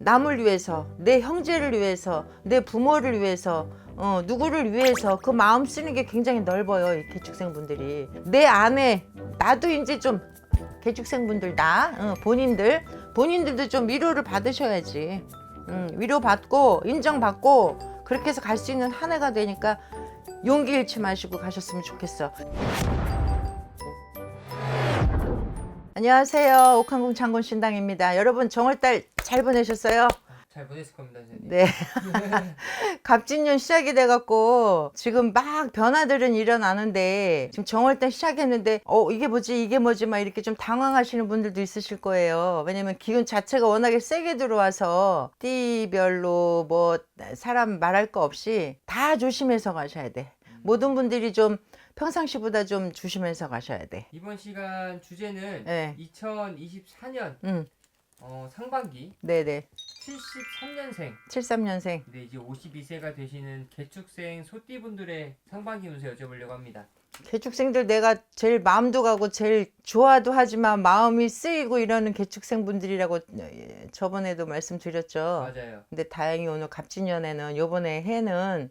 남을 위해서, 내 형제를 위해서, 내 부모를 위해서, 어, 누구를 위해서 그 마음 쓰는 게 굉장히 넓어요. 이 개축생분들이. 내 안에 나도 이제 좀 개축생분들 나 어, 본인들 본인들도 좀 위로를 받으셔야지. 음, 위로 받고 인정받고 그렇게 해서 갈 수 있는 한 해가 되니까 용기 잃지 마시고 가셨으면 좋겠어. 안녕하세요. 옥한궁 장군 신당입니다. 여러분 정월달 잘 보내셨어요? 잘 보냈을 겁니다, 선생님. 네. 갑진년 시작이 돼갖고 지금 막 변화들은 일어나는데 지금 정월달 시작했는데 어 이게 뭐지 이게 뭐지 막 이렇게 좀 당황하시는 분들도 있으실 거예요. 왜냐면 기운 자체가 워낙에 세게 들어와서 띠별로 뭐 사람 말할 거 없이 다 조심해서 가셔야 돼. 모든 분들이 좀 평상시보다 좀 조심해서 가셔야 돼. 이번 시간 주제는 네. 2024년 응, 어, 상반기 네네. 73년생 73년생. 근데 이제 52세가 되시는 개축생 소띠분들의 상반기 운세 여쭤보려고 합니다. 개축생들 내가 제일 마음도 가고 제일 좋아도 하지만 마음이 쓰이고 이러는 개축생 분들이라고 예, 저번에도 말씀드렸죠. 맞아요. 근데 다행히 오늘 갑진년에는 요번에 해는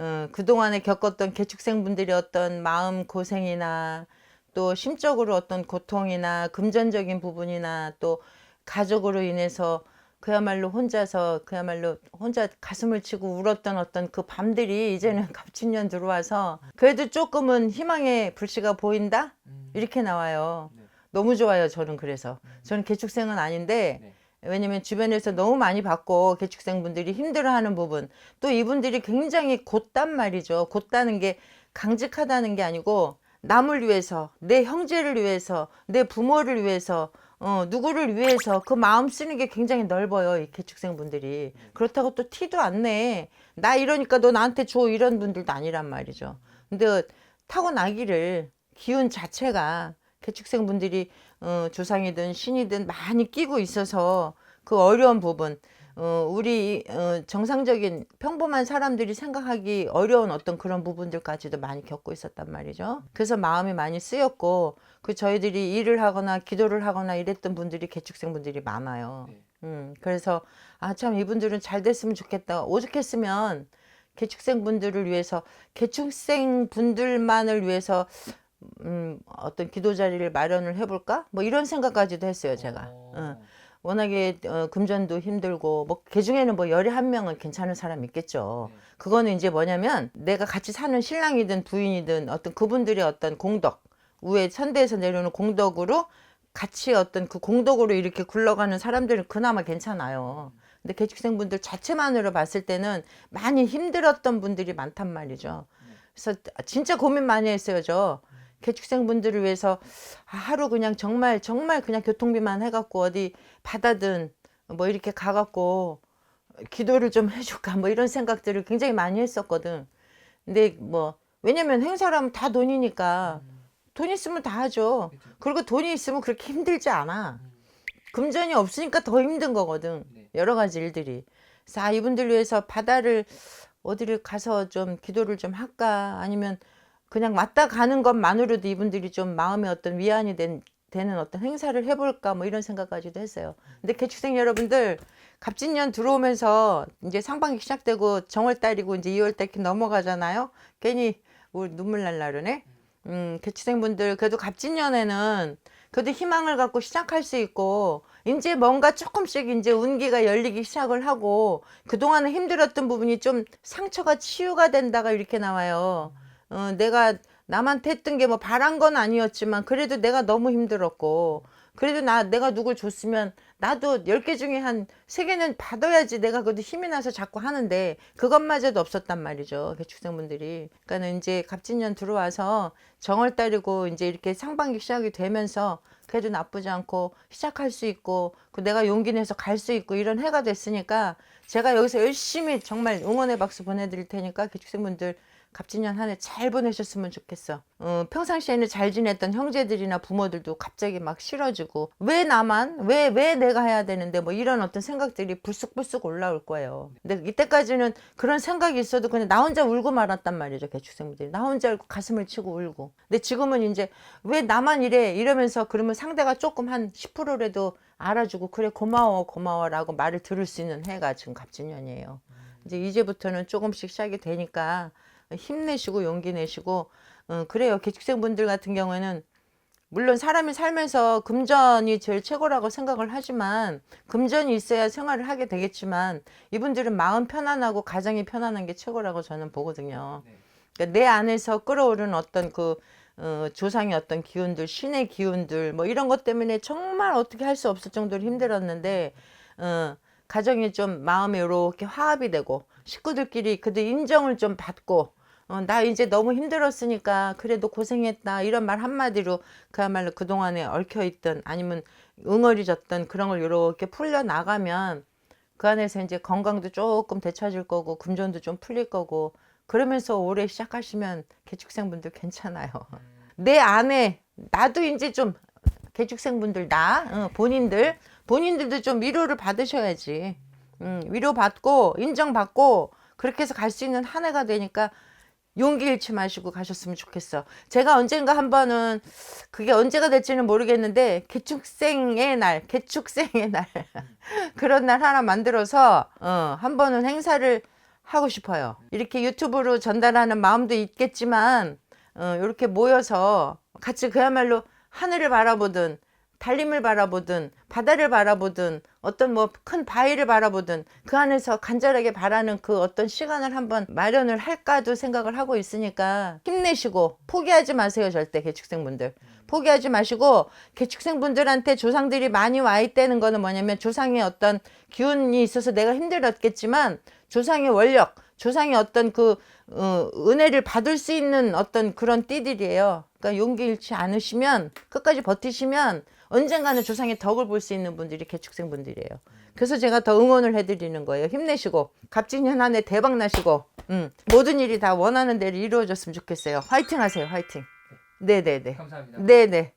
어, 그동안에 겪었던 개축생분들이 어떤 마음 고생이나 또 심적으로 어떤 고통이나 금전적인 부분이나 또 가족으로 인해서 그야말로 혼자서 그야말로 혼자 가슴을 치고 울었던 어떤 그 밤들이 이제는 갑진년 들어와서 그래도 조금은 희망의 불씨가 보인다 음, 이렇게 나와요. 네. 너무 좋아요. 저는 그래서 저는 개축생은 아닌데 네. 왜냐면 주변에서 너무 많이 받고 개축생분들이 힘들어하는 부분 또 이분들이 굉장히 곧단 말이죠. 곧다는 게 강직하다는 게 아니고 남을 위해서 내 형제를 위해서 내 부모를 위해서 어, 누구를 위해서 그 마음 쓰는 게 굉장히 넓어요. 이 개축생분들이 그렇다고 또 티도 안 내. 나 이러니까 너 나한테 줘 이런 분들도 아니란 말이죠. 근데 타고 나기를 기운 자체가 개축생분들이 어, 조상이든 신이든 많이 끼고 있어서 그 어려운 부분 어, 우리 어, 정상적인 평범한 사람들이 생각하기 어려운 어떤 그런 부분들까지도 많이 겪고 있었단 말이죠. 그래서 마음이 많이 쓰였고 그 저희들이 일을 하거나 기도를 하거나 이랬던 분들이 개축생분들이 많아요. 네. 음, 그래서 아 참 이분들은 잘 됐으면 좋겠다. 오죽했으면 개축생 분들을 위해서 개축생 분들만을 위해서 음, 어떤 기도 자리를 마련을 해볼까? 뭐 이런 생각까지도 했어요, 제가. 어, 응. 워낙에 어, 금전도 힘들고 뭐 개중에는 뭐 열에 한 명은 괜찮은 사람 있겠죠. 네. 그거는 이제 뭐냐면 내가 같이 사는 신랑이든 부인이든 어떤 그분들의 어떤 공덕 위에 천대에서 내려오는 공덕으로 같이 어떤 그 공덕으로 이렇게 굴러가는 사람들은 그나마 괜찮아요. 근데 개축생분들 자체만으로 봤을 때는 많이 힘들었던 분들이 많단 말이죠. 그래서 진짜 고민 많이 했어요, 저. 개축생분들을 위해서 하루 그냥 정말 정말 그냥 교통비만 해갖고 어디 바다든 뭐 이렇게 가갖고 기도를 좀 해줄까 뭐 이런 생각들을 굉장히 많이 했었거든. 근데 뭐 왜냐면 행사라면 다 돈이니까 돈 있으면 다 하죠. 그리고 돈이 있으면 그렇게 힘들지 않아. 음, 금전이 없으니까 더 힘든 거거든. 네. 여러 가지 일들이. 그래서 아, 이분들 위해서 바다를 어디를 가서 좀 기도를 좀 할까 아니면 그냥 왔다 가는 것만으로도 이분들이 좀 마음에 어떤 위안이 된, 되는 어떤 행사를 해볼까 뭐 이런 생각까지도 했어요. 근데 개축생 여러분들 갑진년 들어오면서 이제 상반기 시작되고 정월달이고 이제 2월달 이렇게 넘어가잖아요. 괜히 우리 눈물 날라 그러네. 음, 개축생분들 그래도 갑진년에는 그래도 희망을 갖고 시작할 수 있고 이제 뭔가 조금씩 이제 운기가 열리기 시작을 하고 그동안에 힘들었던 부분이 좀 상처가 치유가 된다가 이렇게 나와요. 어, 내가 남한테 했던 게 뭐 바란 건 아니었지만 그래도 내가 너무 힘들었고 그래도 나 내가 누굴 줬으면 나도 열 개 중에 한 세 개는 받아야지 내가 그래도 힘이 나서 자꾸 하는데 그것마저도 없었단 말이죠 개축생분들이. 그러니까는 이제 갑진년 들어와서 정월 달이고 이제 이렇게 상반기 시작이 되면서 그래도 나쁘지 않고 시작할 수 있고 그 내가 용기 내서 갈 수 있고 이런 해가 됐으니까 제가 여기서 열심히 정말 응원의 박수 보내드릴 테니까 개축생분들 갑진년 한 해 잘 보내셨으면 좋겠어. 어, 평상시에는 잘 지냈던 형제들이나 부모들도 갑자기 막 싫어지고 왜 나만 왜 왜 내가 해야 되는데 뭐 이런 어떤 생각들이 불쑥불쑥 올라올 거예요. 근데 이때까지는 그런 생각이 있어도 그냥 나 혼자 울고 말았단 말이죠 개축생들이 나 혼자 울고 가슴을 치고 울고. 근데 지금은 이제 왜 나만 이래 이러면서 그러면 상대가 조금 한 10%라도 알아주고 그래 고마워 고마워라고 말을 들을 수 있는 해가 지금 갑진년이에요. 이제 이제부터는 조금씩 시작이 되니까 힘내시고 용기 내시고 어, 그래요. 개축생분들 같은 경우에는 물론 사람이 살면서 금전이 제일 최고라고 생각을 하지만 금전이 있어야 생활을 하게 되겠지만 이분들은 마음 편안하고 가정이 편안한 게 최고라고 저는 보거든요. 네. 그러니까 내 안에서 끌어오르는 어떤 그 어, 조상의 어떤 기운들, 신의 기운들 뭐 이런 것 때문에 정말 어떻게 할 수 없을 정도로 힘들었는데 어, 가정이 좀 마음에 이렇게 화합이 되고 식구들끼리 그들 인정을 좀 받고 어, 나 이제 너무 힘들었으니까 그래도 고생했다 이런 말 한마디로 그야말로 그동안에 얽혀있던 아니면 응어리졌던 그런 걸 이렇게 풀려 나가면 그 안에서 이제 건강도 조금 되찾을 거고 금전도 좀 풀릴 거고 그러면서 올해 시작하시면 개축생분들 괜찮아요. 내 안에 나도 이제 좀 개축생분들 나 어, 본인들 본인들도 좀 위로를 받으셔야지. 음, 위로 받고 인정받고 그렇게 해서 갈 수 있는 한 해가 되니까 용기 잃지 마시고 가셨으면 좋겠어. 제가 언젠가 한 번은 그게 언제가 될지는 모르겠는데 개축생의 날, 개축생의 날 그런 날 하나 만들어서 어, 한 번은 행사를 하고 싶어요. 이렇게 유튜브로 전달하는 마음도 있겠지만 어, 이렇게 모여서 같이 그야말로 하늘을 바라보든 달림을 바라보든 바다를 바라보든 어떤 뭐 큰 바위를 바라보든 그 안에서 간절하게 바라는 그 어떤 시간을 한번 마련을 할까도 생각을 하고 있으니까 힘내시고 포기하지 마세요 절대 개축생분들 포기하지 마시고 개축생분들한테 조상들이 많이 와 있다는 거는 뭐냐면 조상의 어떤 기운이 있어서 내가 힘들었겠지만 조상의 원력 조상의 어떤 그 어, 은혜를 받을 수 있는 어떤 그런 띠들이에요. 그러니까 용기 잃지 않으시면 끝까지 버티시면 언젠가는 조상의 덕을 볼 수 있는 분들이 개축생 분들이에요. 그래서 제가 더 응원을 해드리는 거예요. 힘내시고 갑진년 한해 대박 나시고 음, 모든 일이 다 원하는 대로 이루어졌으면 좋겠어요. 화이팅 하세요. 화이팅. 네네네. 감사합니다. 네네.